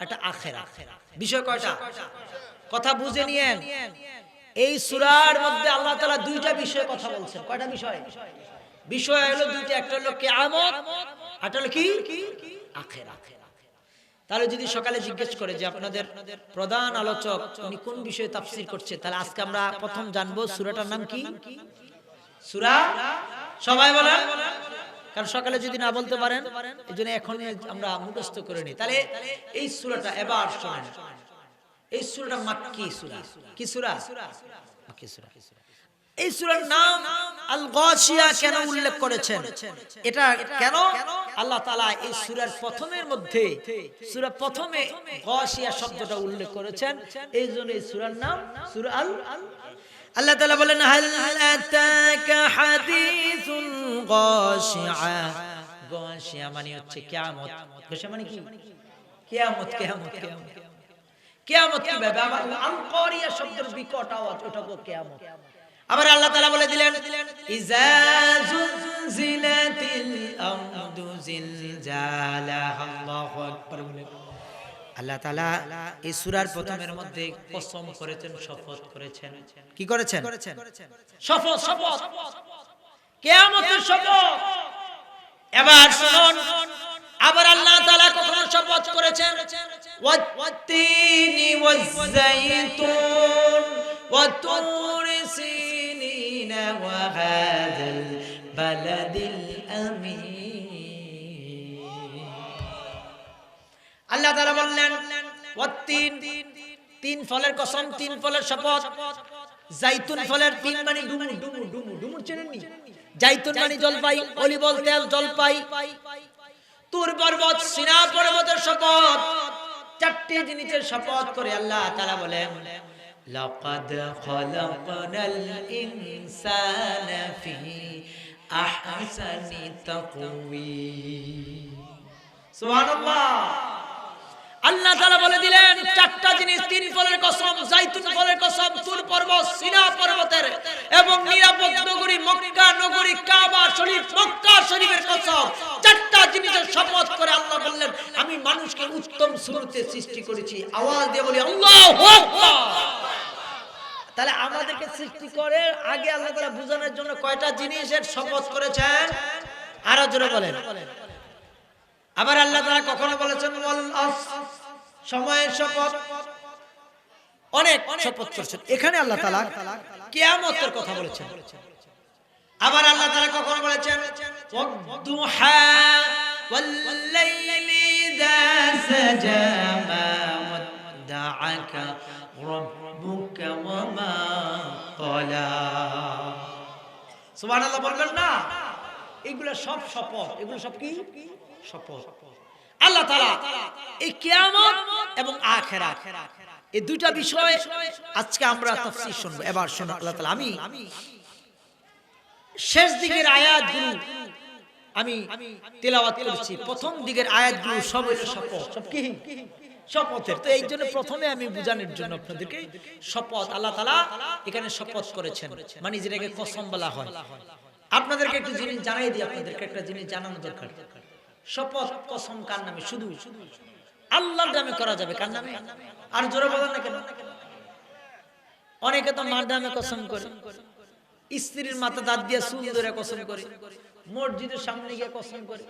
একটা আখেরা। বিষয় কয়টা? কথা বুঝে নিয়েন। এই সুরার মধ্যে আল্লাহ তাআলা দুইটা বিষয়ে কথা বলছেন। কয়টা বিষয়? বিষয় হলো দুইটা। একটা হলো কিয়ামত একটা হলো কি? আখেরা। তাহলে যদি সকালে জিজ্ঞেস করে যে আপনাদের প্রধান আলোচক উনি কোন বিষয়ে তাফসীর করছে তাহলে আজকে আমরা প্রথম জানব সূরাটার নাম কি? সূরা? সবাই বলেন। কারণ সকালে যদি না বলতে পারেন এই জন্য এখন আমরা মুখস্থ করে নিই। তাহলে এই সূরাটা এবার শোনেন। এই সূরাটা মাক্কি সূরা। কি সূরা? মাক্কি সূরা। এই সূরার নাম আল গাশিয়া কেন উল্লেখ করেছেন? এটা কেন? আল্লাহ তাআলা এই সূরার প্রথমের মধ্যে, সূরা প্রথমে গাশিয়া শব্দটা উল্লেখ করেছেন। এই জন্য এই সূরার নাম সূরা আল আল্লাহ তালা বলেন মানে হচ্ছে কিয়ামত। মানে কি? শব্দের বিকট আওয়াজ আবার আল্লাহ তাআলা বলে দিলেন, ইজা আল্লাহ তাআলা এই সূরার প্রথমের মধ্যে কসম করেছেন, শপথ করেছেন। কি করেছেন? শপথ শপথ। কিয়ামতের শপথ। এবার শুনুন, আবার আল্লাহ তাআলা কখনো শপথ করেছেন? ওয়াত্তিনি ওয়াজ-যাইতুন, ওয়াতুর সিনিন ওয়া হাযাল বালাদিল আল্লাহ তারা বললেন তিন ফলের কসম, তিন ফলের শপথ। জাইতুন ফলের তিন মানে ডুমুর ডুমুর ডুমুর ডুমুর চেনেননি? জাইতুন মানে জলপাই অলিভ অয়েল তেল জলপাই। তুর পর্বত, সিনা পর্বতের শপথ। চারটি জিনিসের শপথ করে আল্লাহ তারা বলেন, লাকাদ খলাকনাল ইনসানা ফি আহসানি তাকওয়িম। সুবহানাল্লাহ। আল্লাহ তাআলা বলে দিলেন, চারটা জিনিস, তিন ফলের কসম, জাইতুন ফলের কসম, তুর পর্বত, সিনা পর্বতের এবং নিরাপদ নগরী, মক্কা নগরী, কাবা শরীফ, মক্কা শরীফের কসম। চারটা জিনিসের শপথ করে আল্লাহ বললেন, আমি মানুষকে উত্তম সুরতে সৃষ্টি করেছি। আওয়াজ দিয়ে বলি, আল্লাহু আকবার! তাহলে আমাদেরকে সৃষ্টি করে, আগে আল্লাহ তাআলা বোঝানোর জন্য কয়টা জিনিসের শপথ করেছেন? আরও জোরে বলেন। আবার আল্লাহ তারা কখনো বলেছেন সময়ের শপথ। অনেক শপথ করেছেন। এখানে আল্লাহ তাআলা কিয়ামতের কথা বলেছেন। আবার আল্লাহ তাআলা কখনো বলেছেন বলবেন না। এগুলো সব শপথ। এগুলো সব কি? আল্লাহ তাআলা এই কিয়ামত এবং আখিরাত, এই দুইটা বিষয় আজকে আমরা শুনব। এবার শুনুন আল্লাহ তাআলা, আমি শেষ দিকের আয়াতগুলো আমি তেলাওয়াত করেছি। প্রথম দিকের আয়াতগুলো সব শপথ। সব কি? শপথের। তো এই জন্য প্রথমে আমি বুঝানোর জন্য আপনাদেরকে শপথ। আল্লাহ তালা এখানে শপথ করেছেন। মানে যেটাকে কসম বলা হয়। আপনাদেরকে একটু জিনিস জানাই দিই, আপনাদেরকে একটা জিনিস জানানো দরকার। শপথ কসম কার নামে? শুধু আল্লাহর নামে করা যাবে কার নামে? আর জোরে বলেন না কেন? অনেকে তো মার নামে কসম করে। স্ত্রীর মাথা দাঁত দিয়ে চুল ধরে কসম করে। মসজিদের সামনে গিয়ে কসম করে।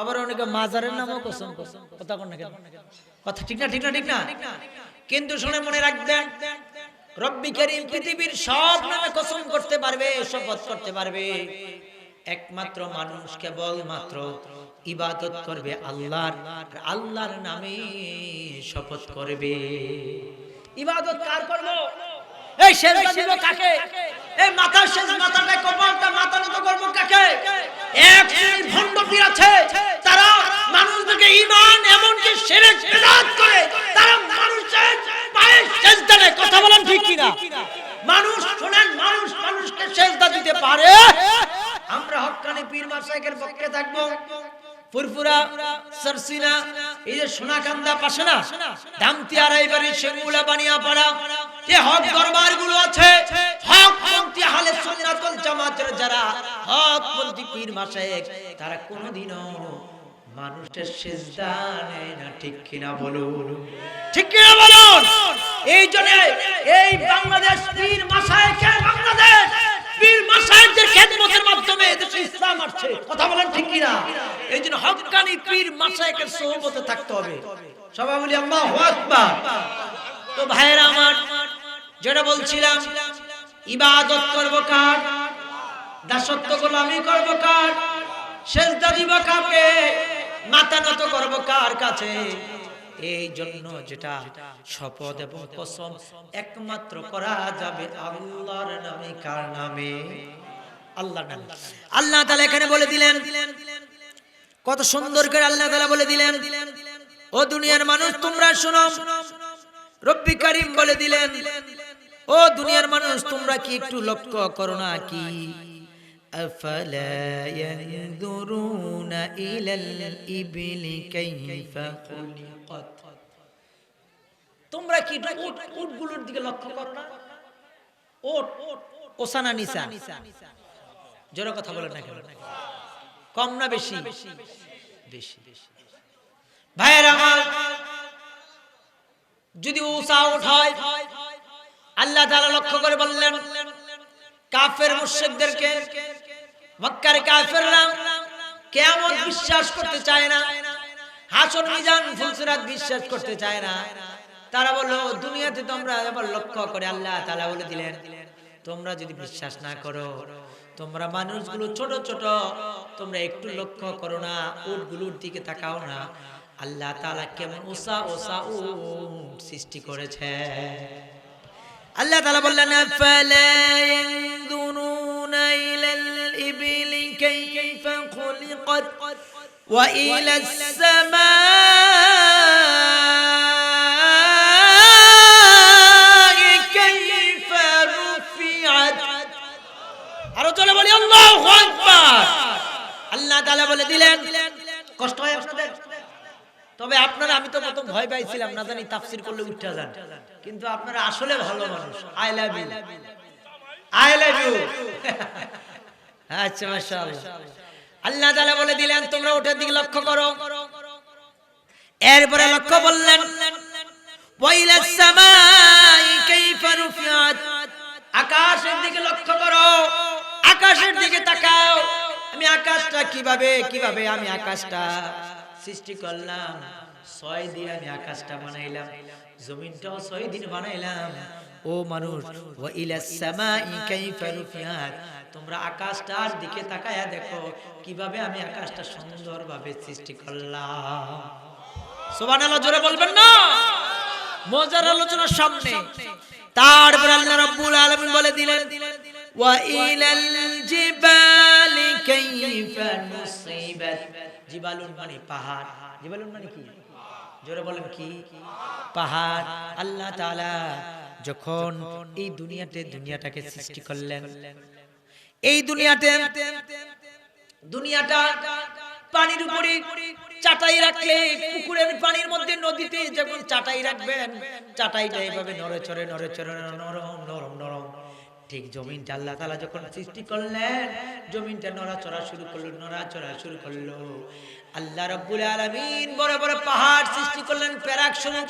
আবার অনেকে মাজারের নামও কসম কসম কথা কেন? কথা ঠিক না ঠিক না ঠিক না? কিন্তু শুনে মনে রাখবেন, রব্বি করিম পৃথিবীর সব নামে কসম করতে পারবে, শপথ করতে পারবে। একমাত্র মানুষ কেবল মাত্র ইবাদত করবে আল্লাহর আল্লাহর নামে শপথ করবে। ইবাদত কার করব এই কাকে? এই মাথার শেষ মাথাটা কপালটা মাথা নত করব কাকে? এক আছে, তারা ঈমান শিরক করে, তারা মানুষের পায়ে কথা বলেন ঠিক কিনা? মানুষ শুনেন, মানুষ মানুষকে সেজদা দিতে পারে। আমরা হক্কানি পীর মাসাইকের পক্ষে থাকব। ফুরফুরা, সরসিনা, এই যে সোনাকান্দা পাশে না আড়াই বাড়ি সেগুলা বানিয়া পাড়া। যে হক দরবারগুলো আছে? হক পন্থী হালে জামাতের যারা, হক পন্থী পীর তারা মানুষের না, ঠিক কিনা বলুন? ঠিক কিনা বলুন? এই জন্য এই বাংলাদেশ পীর মাসায়েকের বাংলাদেশ, পীর মাসায়েকদের খেদমতের মাধ্যমে দেশে ইসলাম আসছে। কথা বলেন ঠিক কিনা? এই জন্য হক্কানি পীর মাসায়েকের সোহবতে থাকতে হবে। সবাই বলি, আল্লাহু আকবার। তো ভাইয়েরা আমার, যেটা বলছিলাম, ইবাদত করব কার? দাসত্ব গোলামি করব কার? সেজদা দিব কাকে? মাথা নত করব কার কাছে? এই জন্য যেটা শপথ এবং কসম একমাত্র করা যাবে আল্লাহর নামে, কার নামে? আল্লাহর নামে আল্লাহ তাআলা এখানে বলে দিলেন কত সুন্দর করে আল্লাহ তাআলা বলে দিলেন ও দুনিয়ার মানুষ তোমরা শোনো রব্বি করিম বলে দিলেন ও দুনিয়ার মানুষ তোমরা কি একটু লক্ষ্য করো না কি أفلا ينظرون إلى الإبل كيف خلقت তোমরা কি একটু উট উটগুলোর দিকে লক্ষ্য করো না ওট ওসানা নিসা জোরে কথা বলে না কেন? কম না বেশি? বেশি ভাইয়ের আমার যদি উষা উঠায়, আল্লাহ তাআলা লক্ষ্য করে বললেন, কাফের মুশরিকদেরকে, মক্কার কাফেররা কিয়ামত বিশ্বাস করতে চায় না হাসর মিজান ফুলসিরাত বিশ্বাস করতে চায় না। তারা বলল, দুনিয়াতে তোমরা আবার লক্ষ্য করে আল্লাহ তাআলা বলে দিলেন, তোমরা যদি বিশ্বাস না করো তোমরা মানুষগুলো ছোট ছোট। তোমরা একটু লক্ষ্য করো না, উটগুলোর দিকে তাকাও না। আল্লাহ তাআলা কেমন ওসা ওসা উট সৃষ্টি করেছে। আল্লাহ তাআলা বললেন ফালা ইয়ানদুরুনা তবে আপনারা, আমি তো প্রথম ভয় পাইছিলাম, না জানি তাফসির করলে যান। কিন্তু আপনারা আসলে ভালো মানুষ। I love you I love you আচ্ছা আল্লাহ তাআলা বলে দিলেন, তোমরা ওটার দিকে লক্ষ্য করো। এরপরে লক্ষ্য বললেন আকাশের দিকে লক্ষ্য করো। আকাশের দিকে তাকাও। আমি আকাশটা কীভাবে কীভাবে আমি আকাশটা সৃষ্টি করলাম? ছয় দিন আমি আকাশটা বানাইলাম। জমিনটাও ছয় দিন বানাইলাম। ও মানুষ তোমরা আকাশটার দিকে তাকায়া দেখো কীভাবে আমি আকাশটা সুন্দরভাবে সৃষ্টি করলাম। সুবহানাল্লাহ জোরে বলবেন না? মজার আলোচনার সামনে। তারপর আল্লাহ রাব্বুল আলামিন বলে দিলেন ইলাল জিবালি কাইফা নুসিবাত জিবালুন মানে পাহাড়। জিবালুন মানে কি? জোরে বলেন কি? পাহাড়। আল্লাহ তাআলা যখন এই দুনিয়াতে দুনিয়াটাকে সৃষ্টি করলেন, এই দুনিয়াতে দুনিয়াটা পানির উপরে চাটাই রাখলে, পুকুরের পানির মধ্যে নদীতে যখন চাটাই রাখবেন, চাটাইটা এইভাবে নড়ে চড়ে নড়ে চড়ে নরম ঠিক জমিনটা আল্লাহ তালা যখন সৃষ্টি করলেন, জমিনটা নড়াচড়া শুরু করল, নড়াচড়া শুরু করল। আল্লাহ রব্বুল আলামিন বড় বড় পাহাড় সৃষ্টি করলেন প্যারাক স্বরূপ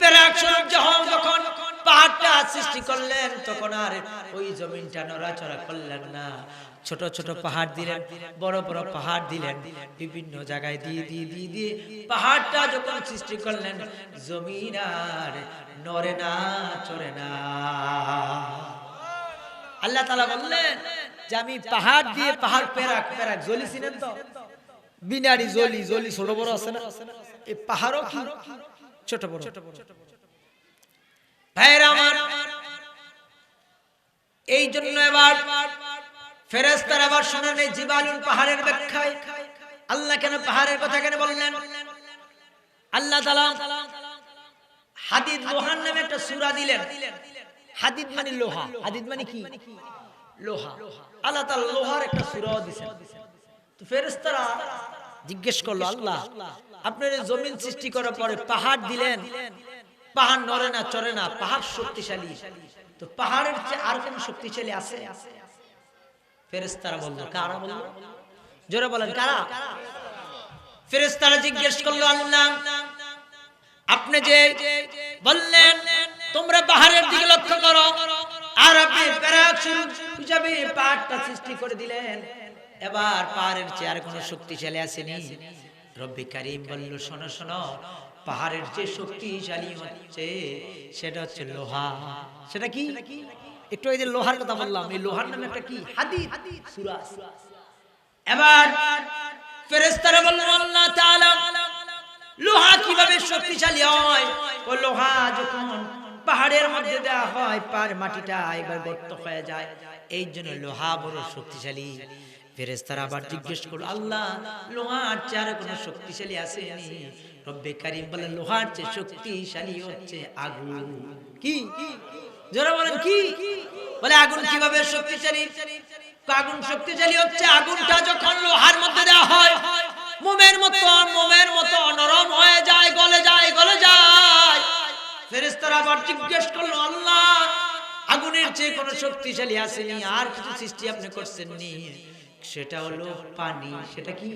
প্যারাক যখন যখন পাহাড়টা সৃষ্টি করলেন, তখন আর ওই জমিনটা নড়াচড়া করলেন না। ছোট ছোট পাহাড় দিলেন, বড় বড় পাহাড় দিলেন, বিভিন্ন জায়গায় দিয়ে দিয়ে দিয়ে দিয়ে পাহাড়টা যখন সৃষ্টি করলেন, জমিন আর নড়ে না, চড়ে না। আল্লাহ তালা বললেন যে আমি পাহাড় দিয়ে পাহাড় পেরাক পেরাক জলি চিনেন তো? বিনারি জলি জলি ছোট বড় আছে না? এই পাহাড়ও কি ছোট বড়? ভাইরা আমার এই জন্য এবার ফেরেস্তার আবার শোনেন এই পাহাড়ের ব্যাখ্যায়। আল্লাহ কেন পাহাড়ের কথা কেন বললেন? আল্লাহ তালা হাদিদ নামে একটা সূরা দিলেন। হাদিদ মানে লোহা। হাদিদ মানে কি? লোহা। আল্লাহ তাআলা লোহার একটা সূরাও দিবেন তো ফেরেশতারা জিজ্ঞেস করল আল্লাহ আপনার জমিন সৃষ্টি করার পরে পাহাড় দিলেন। পাহাড় নড়ে না চড়ে না পাহাড় শক্তিশালী। তো পাহাড়ের চেয়ে আর কোন শক্তিশালী আছে? ফেরেশতারা বলল কারা বলল? জোরে বলেন কারা? ফেরেশতারা জিজ্ঞেস করল আল্লাহ আপনি যে বললেন পাহাড়ের দিকে লক্ষ্য করো। আর আপনি হিসাবে পাহাড়টা সৃষ্টি করে দিলেন। এবার পাহাড়ের চেয়ে আর কোনো শক্তিশালী আসেনি। রব্বি কারিম বলল, শোনো শোনো, পাহাড়ের যে শক্তিশালী হচ্ছে, সেটা হচ্ছে লোহা। সেটা কি? একটু এই যে লোহার কথা বললাম। এই লোহার নামে একটা কি? হাদিদ সুরাস এবার ফেরেশতারা বললেন আল্লাহ তাআলা, লোহা কীভাবে শক্তিশালী হয়? ও লোহা যখন পাহাড়ের মধ্যে দেওয়া হয় পার মাটিটা একবার গর্ত হয়ে যায়। এই জন্য লোহা বড় শক্তিশালী। ফেরেশতারা আবার জিজ্ঞেস আল্লাহ, লোহার চেয়ে কোনো শক্তিশালী আসেনি? রব্বে কারিম বলে, লোহার চেয়ে শক্তিশালী হচ্ছে আগুন। কি? বলেন, কি? বলে, আগুন কীভাবে শক্তিশালী? আগুন শক্তিশালী হচ্ছে আগুনটা যখন লোহার মধ্যে দেওয়া হয়, মোমের মতো মোমের মতো নরম হয়ে যায়, গলে যায় গলে যায়। ফেরেশতারা আবার জিজ্ঞেস করল, আল্লাহ, আগুনের চেয়ে শক্তিশালী আসেনি, আর কিছু সৃষ্টি আপনি করছেন নি সেটা হলো পানি, সেটা কি?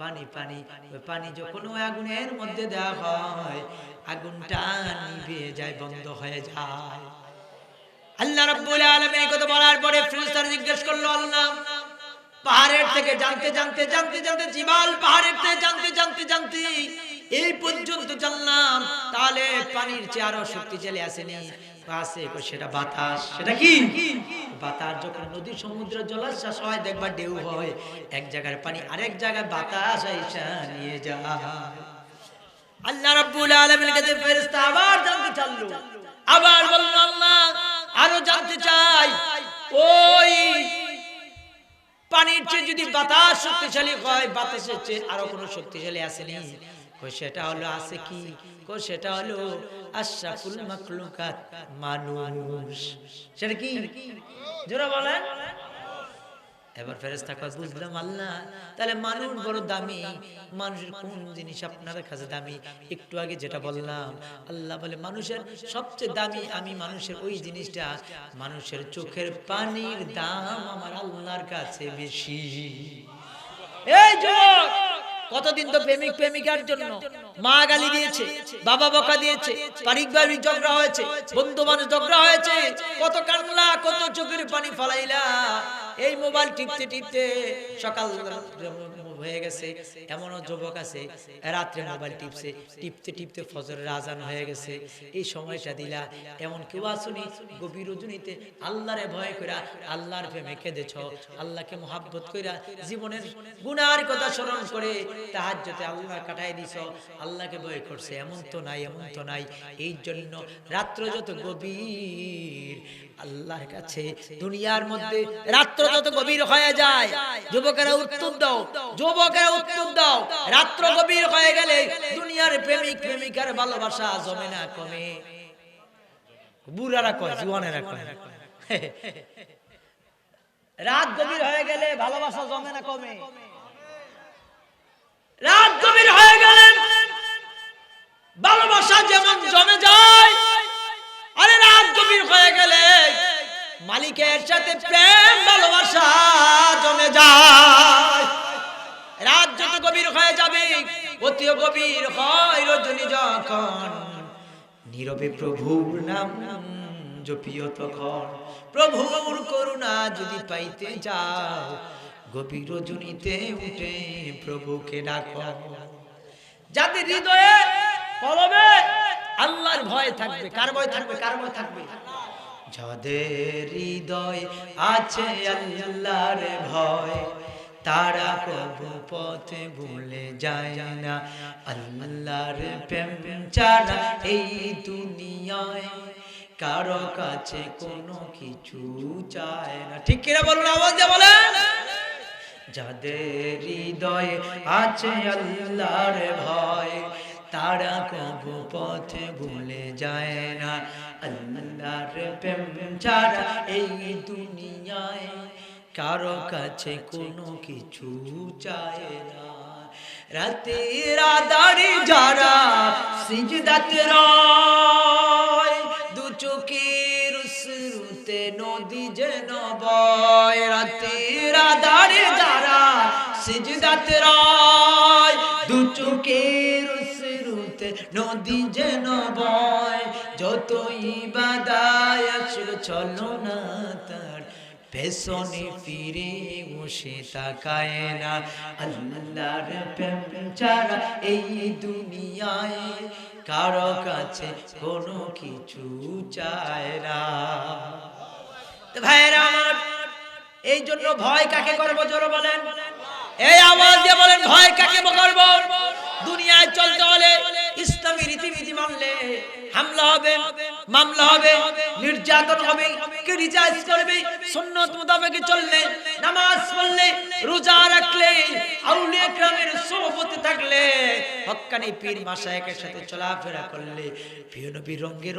পানি পানি ওই পানি যখন ওই আগুনের মধ্যে দেওয়া হয়, আগুনটা নিভে যায়, বন্ধ হয়ে যায়। আল্লাহ রাব্বুল আলামিন এই কথা বলার পরে ফেরেশতারা জিজ্ঞেস করল, আল্লাহ, পাহাড়ের থেকে জানতে জানতে জানতে জানতে, জিবাল পাহাড়ের থেকে জানতে জানতে জানতে এই পর্যন্ত জানলাম, তাহলে পানির চেয়ে আরও শক্তিশালী আসেনি। আরও জানতে চাই। ওই পানির চেয়ে যদি বাতাস শক্তিশালী হয়, বাতাসের চেয়ে আরও কোনো শক্তিশালী আসেনি। সেটা হলো আছে কি সেটা হলো মানুষ। সেটা কি? জোরা বলেন। এবার ফেরেস্তা বুঝলাম আল্লাহ, তাহলে মানুষ বড় দামি। মানুষের কোন জিনিস আপনার কাছে দামি? একটু আগে যেটা বললাম, আল্লাহ বলে, মানুষের সবচেয়ে দামি আমি মানুষের ওই জিনিসটা, মানুষের চোখের পানির দাম আমার আল্লাহর কাছে বেশি। এই যুবক! কতদিন তো প্রেমিক, প্রেমিকার জন্য। মা গালি দিয়েছে, বাবা বকা দিয়েছে, পারিবারিক ঝগড়া হয়েছে, বন্ধু মানুষ ঝগড়া হয়েছে। কত কান্না, কত চোখের পানি ফলাইলা। এই মোবাইল টিপতে টিপতে সকাল হয়ে গেছে, এমনও যুবক আছে, রাত্রে মোবাইল টিপছে, টিপতে টিপতে ফজরের আজান হয়ে গেছে। এই সময়টা দিলা, এমন কেউ আসুনি, গভীর রজনীতে আল্লাহরে ভয় কইরা আল্লাহর প্রেমে কেঁদেছ। আল্লাহকে মোহাব্বত কইরা জীবনের গুনার কথা স্মরণ করে তাহাজ্জতে আল্লাহ কাটাই দিছ। আল্লাহকে ভয় করছে, এমন তো নাই, এমন তো নাই। এই জন্য রাত্র যত গভীর আল্লাহর কাছে দুনিয়ার মধ্যে রাত্র যত গভীর হয়ে যায় যুবকেরা উত্তর দাও যুবকেরা উত্তর দাও রাত্র গভীর হয়ে গেলে দুনিয়ার প্রেমিক প্রেমিকার ভালোবাসা জমে না কমে। বুড়ারা কয় জুয়ানেরা কয় রাত গভীর হয়ে গেলে ভালোবাসা জমে না কমে। রাত গভীর হয়ে গেলে ভালোবাসা যেমন জমে যায় গভীর হয়ে গেলে মালিকের সাথে প্রেম, ভালোবাসা জমে যায়। রাত যত গভীর হয়ে যাবে অতিও গভীর হয় রজনী যখন। নীরবে প্রভুর নাম জপিও তখন। প্রভুর করুণা যদি পাইতে যাও গভীর রজনীতে উঠে প্রভুকে ডাকো। যাদের হৃদয়ে কলবে আল্লাহর ভয় থাকবে, কার ভয় থাকবে, কার ভয় থাকবে? যাদের হৃদয় আছে আল্লাহর ভয়, তারা প্রভু পথে ভুলে যায় না। আল্লাহর প্রেম ছাড়া এই দুনিয়ায় কারও কাছে কোনো কিছু চায় না। ঠিক কিনা বলুন, আওয়াজ দিয়ে বলেন। যাদের হৃদয়ে আছে আল্লাহর ভয় তারা কবু পথে ভুলে যায় না আল্লাহর প্রেম ছাড়া এই দুনিয়ায় কারও কাছে কোনো কিছু চায় না রাতের আদারে যারা সিজদাতে রয় দু চোখের শ্রুতে নদী যেন বয় রাতের আদারে যারা সিজদাতে রায় দু চোখের শুরুতে নদী যেন বয় যত ইবাদায় আসল চলো না তার পেছনে ফিরে বসে তাকায় না। আল্লাহর প্রেম ছাড়া এই দুনিয়ায় কারও কাছে কোনো কিছু চায় না। আমার, এই জন্য ভয় কাকে করব জোরে বলেন? এই আওয়াজ দিয়ে বলেন, ভয় কাকে করব? দুনিয়ায় চলতে হলে ইসলামী মানলে হামলা হবে, মামলা হবে, নির্যাতন হবে করবে মোতাবেক চললে, নামাজ পড়লে, রোজা রাখলে গ্রামের সোহবতে থাকলে পীর মাসায়েকের সাথে চলাফেরা করলে, প্রিয় রঙ্গে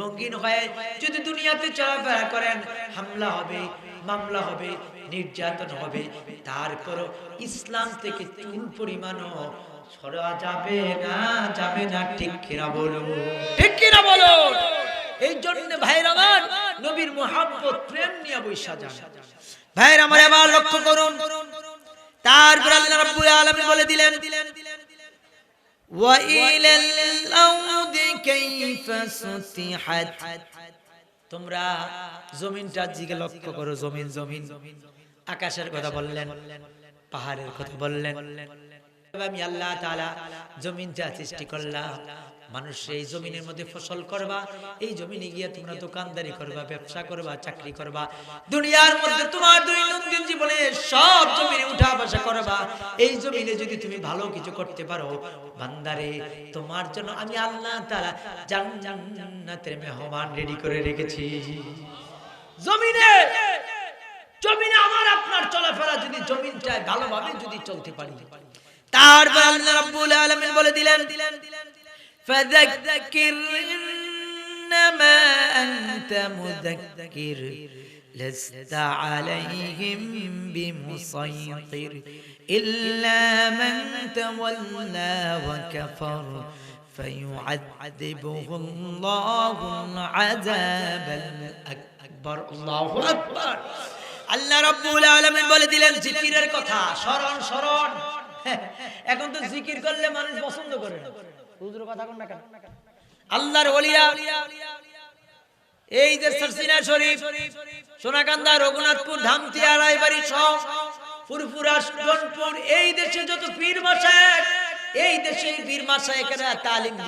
হয়ে যদি দুনিয়াতে চলাফেরা করেন, হামলা হবে, মামলা হবে, নির্যাতন হবে, তারপরও ইসলাম থেকে চুল পরিমাণও সরা যাবে না যাবে না ঠিক কিনা বলো ঠিক কিনা বলো এই জন্য ভাইর আমার নবীর মোহাম্মত প্রেম নিয়ে বৈশা যান ভাইর আমার এবার লক্ষ্য করুন তারপর আল্লাহ রাব্বুল আলামিন বলে দিলেন وإلى الأرض كيف سطحت তোমরা জমিনটা দিকে লক্ষ্য করো জমিন জমিন আকাশের কথা বললেন পাহাড়ের কথা বললেন আমি আল্লাহ জমিনটা সৃষ্টি করলাম মানুষ এই জমিনের মধ্যে ফসল করবা, এই জমিনে গিয়ে তোমরা দোকানদারি করবা, ব্যবসা করবা, চাকরি করবা, দুনিয়ার মধ্যে তোমার দৈনন্দিন জীবনে সব জমিনে উঠা বসা করবা, এই জমিনে যদি তুমি ভালো কিছু করতে পারো, বান্দারে, তোমার জন্য আমি আল্লাহ জান্নাতের মেহমান রেডি করে রেখেছি। জমিনে জমিনে আমার আপনার চলাফেরা যদি জমিনটায় ভালোভাবে যদি চলতে পারি তারপর আল্লাহ রাব্বুল আলামিন বলে দিলেন فذكر إنما أنت مذكر لست عليهم بمسيطر إلا من تولى وكفر فيعذبه الله العذاب الأكبر الله أكبر আল্লাহ রাব্বুল আলামিন বলে দিলেন জিকিরের কথা স্মরণ স্মরণ এখন তো জিকির করলে মানুষ পছন্দ করে। না হুজুর কথা কোন না কেন? আল্লাহর ওলিয়া এই যে সরসিনা শরীফ সোনাকান্দা রঘুনাথপুর ধামতিয়া রায়বাড়ি সব ফুরফুরা সুজনপুর এই দেশে যত পীর মাসায় এই দেশে পীর মাসায় তালিম দিয়ে